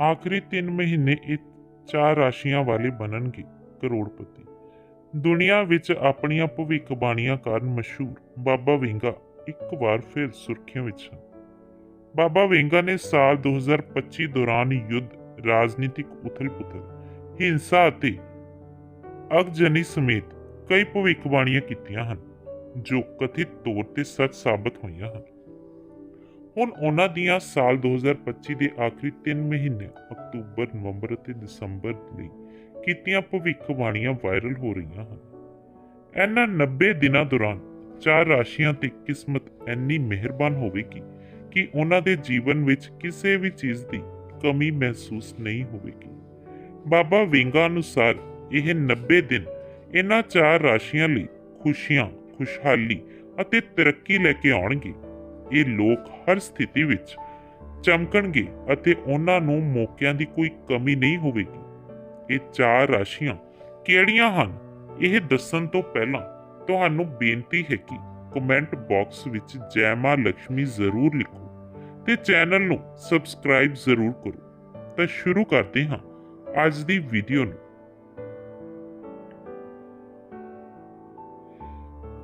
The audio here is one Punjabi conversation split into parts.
ਆਖਰੀ 3 ਮਹੀਨੇ ਇਹ ਚਾਰ ਰਾਸ਼ੀਆਂ ਵਾਲੇ ਬਣਨਗੇ ਕਰੋੜਪਤੀ। ਦੁਨੀਆ ਵਿੱਚ ਆਪਣੀਆਂ ਭਵਿੱਖਬਾਣੀਆਂ ਕਾਰਨ ਮਸ਼ਹੂਰ ਬਾਬਾ ਵਿੰਗਾ ਇੱਕ ਵਾਰ ਫਿਰ ਸੁਰਖੀਆਂ ਵਿੱਚ ਹਨ ਬਾਬਾ ਵਿੰਗਾ ਨੇ ਸਾਲ 2025 ਦੌਰਾਨ ਯੁੱਧ, ਰਾਜਨੀਤਿਕ ਉਥਲ-ਪੁਥਲ, ਹਿੰਸਾ ਅਤੇ ਅਗਜਨੀ ਸਮੇਤ ਕਈ ਭਵਿੱਖਬਾਣੀਆਂ ਕੀਤੀਆਂ ਹਨ, ਜੋ ਕਥਿਤ ਤੌਰ ਤੇ ਸੱਚ ਸਾਬਤ ਹੋਈਆਂ ਹਨ। ਹੁਣ ਉਹਨਾਂ ਦੀਆਂ ਸਾਲ 2025 ਦੇ ਆਖਰੀ 3 ਮਹੀਨੇ ਅਕਤੂਬਰ, ਨਵੰਬਰ ਅਤੇ ਦਸੰਬਰ ਲਈ ਕੀਤੀਆਂ ਭਵਿੱਖਬਾਣੀਆਂ ਵਾਇਰਲ ਹੋ ਰਹੀਆਂ ਹਨ। ਇਹਨਾਂ 90 ਦਿਨਾਂ ਦੌਰਾਨ ਚਾਰ ਰਾਸ਼ੀਆਂ ਤੇ ਕਿਸਮਤ ਇੰਨੀ ਮਿਹਰਬਾਨ ਹੋਵੇਗੀ ਕਿ ਉਹਨਾਂ ਦੇ ਜੀਵਨ ਵਿੱਚ ਕਿਸੇ ਵੀ ਚੀਜ਼ ਦੀ ਕਮੀ ਮਹਿਸੂਸ ਨਹੀਂ ਹੋਵੇਗੀ। ਬਾਬਾ ਵਿੰਗਾ ਅਨੁਸਾਰ ਇਹ 90 ਦਿਨ ਇਹਨਾਂ ਚਾਰ ਰਾਸ਼ੀਆਂ ਲਈ ਖੁਸ਼ੀਆਂ ਖੁਸ਼ਹਾਲੀ ਅਤੇ ਤਰੱਕੀ ਲੈ ਕੇ ਆਉਣਗੇ। ਇਹ ਲੋਕ ਹਰ ਸਥਿਤੀ ਵਿੱਚ ਚਮਕਣਗੇ ਅਤੇ ਉਹਨਾਂ ਨੂੰ ਮੌਕਿਆਂ ਦੀ ਕੋਈ ਕਮੀ ਨਹੀਂ ਹੋਵੇਗੀ। ਇਹ ਚਾਰ ਰਾਸ਼ੀਆਂ ਕਿਹੜੀਆਂ ਹਨ? ਇਹ ਦੱਸਣ ਤੋਂ ਪਹਿਲਾਂ ਤੁਹਾਨੂੰ ਬੇਨਤੀ ਹੈ ਕਿ ਕਮੈਂਟ ਬਾਕਸ ਵਿੱਚ ਜੈ ਮਾਂ ਲక్ష్ਮੀ ਜ਼ਰੂਰ ਲਿਖੋ ਤੇ ਚੈਨਲ ਨੂੰ ਸਬਸਕ੍ਰਾਈਬ ਜ਼ਰੂਰ ਕਰੋ। ਤਾਂ ਸ਼ੁਰੂ ਕਰਦੇ ਹਾਂ ਅੱਜ ਦੀ ਵੀਡੀਓ ਨੂੰ।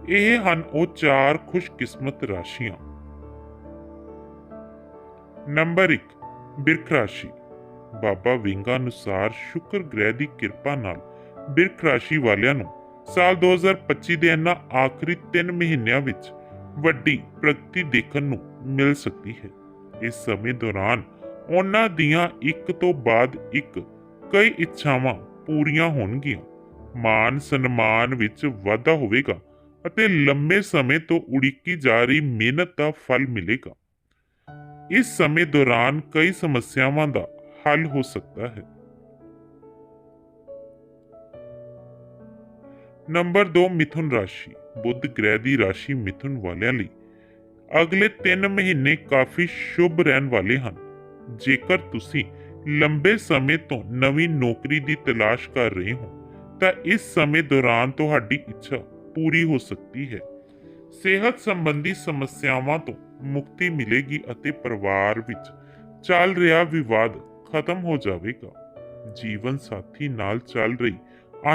ਇਹ ਹਨ ਉਹ ਚਾਰ ਖੁਸ਼ਕਿਸਮਤ ਰਾਸ਼ੀਆਂ। ਨੰਬਰ 1 ਬਿਰਖ ਰਾਸ਼ੀ। ਬਾਬਾ ਵਿੰਗਾ ਅਨੁਸਾਰ ਸ਼ੁਕਰ ਗ੍ਰਹਿ ਦੀ ਕਿਰਪਾ ਨਾਲ ਬਿਰਖ ਰਾਸ਼ੀ ਵਾਲਿਆਂ ਨੂੰ ਸਾਲ 2025 ਦੇ ਇਹਨਾਂ ਆਖਰੀ 3 ਮਹੀਨਿਆਂ ਵਿੱਚ ਵੱਡੀ ਪ੍ਰਗਤੀ ਦੇਖਣ ਨੂੰ ਮਿਲ ਸਕਦੀ ਹੈ। ਇਸ ਸਮੇਂ ਦੌਰਾਨ ਉਹਨਾਂ ਦੀਆਂ ਇੱਕ ਤੋਂ ਬਾਅਦ ਇੱਕ ਕਈ ਇੱਛਾਵਾਂ ਪੂਰੀਆਂ ਹੋਣਗੀਆਂ। ਮਾਨ ਸਨਮਾਨ ਵਿੱਚ ਵਾਧਾ ਹੋਵੇਗਾ ਅਤੇ ਲੰਮੇ ਸਮੇਂ ਤੋਂ ਉਡੀਕੀ ਜਾ ਰਹੀ ਮਿਹਨਤ ਦਾ ਫਲ ਮਿਲੇਗਾ। ਇਸ ਸਮੇਂ ਦੌਰਾਨ ਕਈ ਸਮੱਸਿਆਵਾਂ ਦਾ ਹੱਲ ਹੋ ਸਕਦਾ ਹੈ। ਨੰਬਰ 2 ਮਿਥੁਨ ਰਾਸ਼ੀ। ਬੁੱਧ ਗ੍ਰਹਿ ਦੀ ਰਾਸ਼ੀ ਮਿਥੁਨ ਵਾਲਿਆਂ ਲਈ। ਅਗਲੇ 3 ਮਹੀਨੇ ਕਾਫੀ ਸ਼ੁਭ ਰਹਿਣ ਵਾਲੇ ਹਨ। ਜੇਕਰ ਤੁਸੀਂ ਲੰਬੇ ਸਮੇਂ ਤੋਂ ਨਵੀਂ ਨੌਕਰੀ ਦੀ ਤਲਾਸ਼ ਕਰ ਰਹੇ ਹੋ, ਤਾਂ ਇਸ ਸਮੇਂ ਦੌਰਾਨ ਤੁਹਾਡੀ ਇੱਛਾ ਪੂਰੀ ਹੋ ਸਕਦੀ ਹੈ। ਸਿਹਤ ਸੰਬੰਧੀ ਸਮੱਸਿਆਵਾਂ ਤੋਂ ਮੁਕਤੀ ਮਿਲੇਗੀ ਅਤੇ ਪਰਿਵਾਰ ਵਿੱਚ ਚੱਲ ਰਿਹਾ ਵਿਵਾਦ ਖਤਮ ਹੋ ਜਾਵੇਗਾ। ਜੀਵਨ ਸਾਥੀ ਨਾਲ ਚੱਲ ਰਹੀ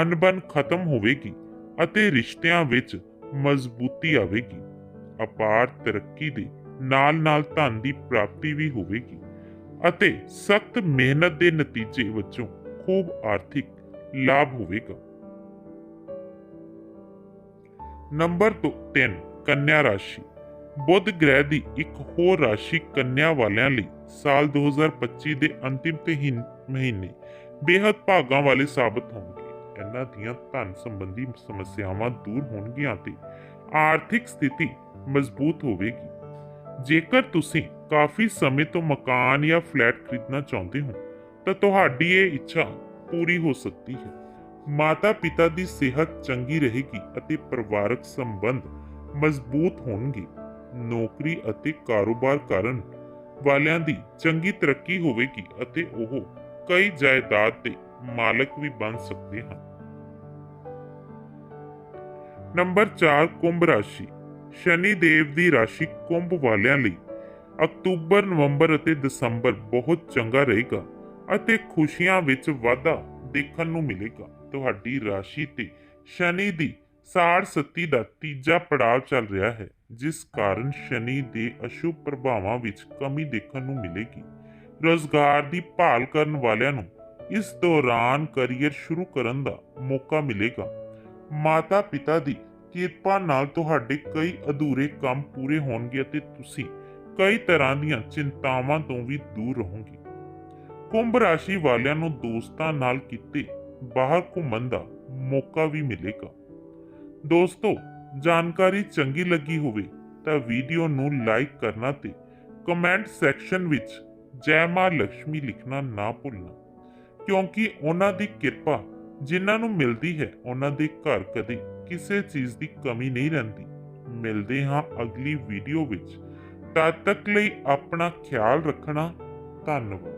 ਅਣਬਣ ਖਤਮ ਹੋਵੇਗੀ ਅਤੇ ਰਿਸ਼ਤਿਆਂ ਵਿੱਚ ਮਜ਼ਬੂਤੀ ਆਵੇਗੀ। ਅਪਾਰ ਤਰੱਕੀ ਦੇ ਨਾਲ-ਨਾਲ ਧਨ ਦੀ ਪ੍ਰਾਪਤੀ ਵੀ ਹੋਵੇਗੀ ਅਤੇ ਸਖਤ ਮਿਹਨਤ ਦੇ ਨਤੀਜੇ ਵਜੋਂ ਖੂਬ ਆਰਥਿਕ ਲਾਭ ਹੋਵੇਗਾ। ਨੰਬਰ 3 ਕੰਨਿਆ ਰਾਸ਼ੀ। ਬੁੱਧ ਗ੍ਰਹਿ ਦੀ ਇੱਕ ਹੋਰ ਰਾਸ਼ੀ ਕੰਨਿਆ ਵਾਲਿਆਂ ਲਈ ਸਾਲ 2025 ਦੇ ਅੰਤਿਮ ਤਿੰਨ ਮਹੀਨੇ ਬੇहद ਭਾਗਾਂ ਵਾਲੇ ਸਾਬਤ ਹੋਣਗੇ। ਇਹਨਾਂ ਦੀਆਂ ਧਨ ਸੰਬੰਧੀ ਸਮੱਸਿਆਵਾਂ ਦੂਰ ਹੋਣਗੀਆਂ ਤੇ ਆਰਥਿਕ ਸਥਿਤੀ ਮਜ਼ਬੂਤ ਹੋਵੇਗੀ। ਜੇਕਰ ਤੁਸੀਂ ਕਾਫੀ ਸਮੇਂ ਤੋਂ ਮਕਾਨ ਜਾਂ ਫਲੈਟ ਖਰੀਦਣਾ ਚਾਹੁੰਦੇ ਹੋ, ਤਾਂ ਤੁਹਾਡੀ ਇਹ ਇੱਛਾ ਪੂਰੀ ਹੋ ਸਕਦੀ ਹੈ। ਮਾਤਾ ਪਿਤਾ ਦੀ ਸਿਹਤ ਚੰਗੀ ਰਹੇਗੀ ਅਤੇ ਪਰਿਵਾਰਕ ਸੰਬੰਧ ਮਜ਼ਬੂਤ ਹੋਣਗੇ। ਨੌਕਰੀ ਅਤੇ ਕਾਰੋਬਾਰ ਕਰਨ ਵਾਲਿਆਂ ਦੀ ਚੰਗੀ ਤਰੱਕੀ ਹੋਵੇਗੀ ਅਤੇ ਉਹ ਕਈ ਜਾਇਦਾਦ ਦੇ ਮਾਲਕ ਵੀ ਬਣ ਸਕਦੇ ਹਨ। ਨੰਬਰ 4 ਕੁੰਭ ਰਾਸ਼ੀ। ਸ਼ਨੀ ਦੇਵ ਦੀ ਰਾਸ਼ੀ ਕੁੰਭ ਵਾਲਿਆਂ ਲਈ ਅਕਤੂਬਰ, ਨਵੰਬਰ ਅਤੇ ਦਸੰਬਰ ਬਹੁਤ ਚੰਗਾ ਰਹੇਗਾ ਅਤੇ ਖੁਸ਼ੀਆਂ ਵਿੱਚ ਵਾਧਾ ਦੇਖਣ ਨੂੰ ਮਿਲੇਗਾ। ਤੁਹਾਡੀ ਰਾਸ਼ੀ ਤੇ ਸ਼ਨੀ ਦੀ ਸਾੜ ਸਤੀ ਦਾ ਤੀਜਾ ਪੜਾਅ ਚੱਲ ਰਿਹਾ ਹੈ, ਜਿਸ ਕਾਰਨ ਸ਼ਨੀ ਦੇ ਅਸ਼ੁਭ ਪ੍ਰਭਾਵਾਂ ਵਿੱਚ ਕਮੀ ਦੇਖਣ ਨੂੰ ਮਿਲੇਗੀ। ਰੋਜ਼ਗਾਰ ਦੀ ਭਾਲ ਕਰਨ ਵਾਲਿਆਂ ਨੂੰ ਇਸ ਦੌਰਾਨ ਕੈਰੀਅਰ ਸ਼ੁਰੂ ਕਰਨ ਦਾ ਮੌਕਾ ਮਿਲੇਗਾ। ਮਾਤਾ ਪਿਤਾ ਦੀ ਕਿਰਪਾ ਨਾਲ ਤੁਹਾਡੇ ਕਈ ਅਧੂਰੇ ਕੰਮ ਪੂਰੇ ਹੋਣਗੇ ਅਤੇ ਤੁਸੀਂ ਕਈ ਤਰ੍ਹਾਂ ਦੀਆਂ ਚਿੰਤਾਵਾਂ ਤੋਂ ਵੀ ਦੂਰ ਰਹੋਗੇ। ਕੁੰਭ ਰਾਸ਼ੀ ਵਾਲਿਆਂ ਨੂੰ ਦੋਸਤਾਂ ਨਾਲ ਕੀਤੇ ਬਾਹਰ ਘੁੰਮਣ ਦਾ ਮੌਕਾ ਵੀ ਮਿਲੇਗਾ। ਦੋਸਤੋ, ਜਾਣਕਾਰੀ ਚੰਗੀ ਲੱਗੀ ਹੋਵੇ ਤਾਂ ਵੀਡੀਓ ਨੂੰ ਲਾਈਕ ਕਰਨਾ ਤੇ ਕਮੈਂਟ ਸੈਕਸ਼ਨ ਵਿੱਚ ਜੈ ਮਾਂ ਲక్ష్ਮੀ ਲਿਖਣਾ ਨਾ ਭੁੱਲਣਾ, ਕਿਉਂਕਿ ਉਹਨਾਂ ਦੀ ਕਿਰਪਾ ਜਿਨ੍ਹਾਂ ਨੂੰ ਮਿਲਦੀ ਹੈ, ਉਹਨਾਂ ਦੇ ਘਰ ਕਦੇ ਕਿਸੇ ਚੀਜ਼ ਦੀ ਕਮੀ ਨਹੀਂ ਰਹਿੰਦੀ। ਮਿਲਦੇ ਹਾਂ ਅਗਲੀ ਵੀਡੀਓ ਵਿੱਚ। ਤਦ ਤੱਕ ਲਈ ਆਪਣਾ ਖਿਆਲ ਰੱਖਣਾ। ਧੰਨਵਾਦ।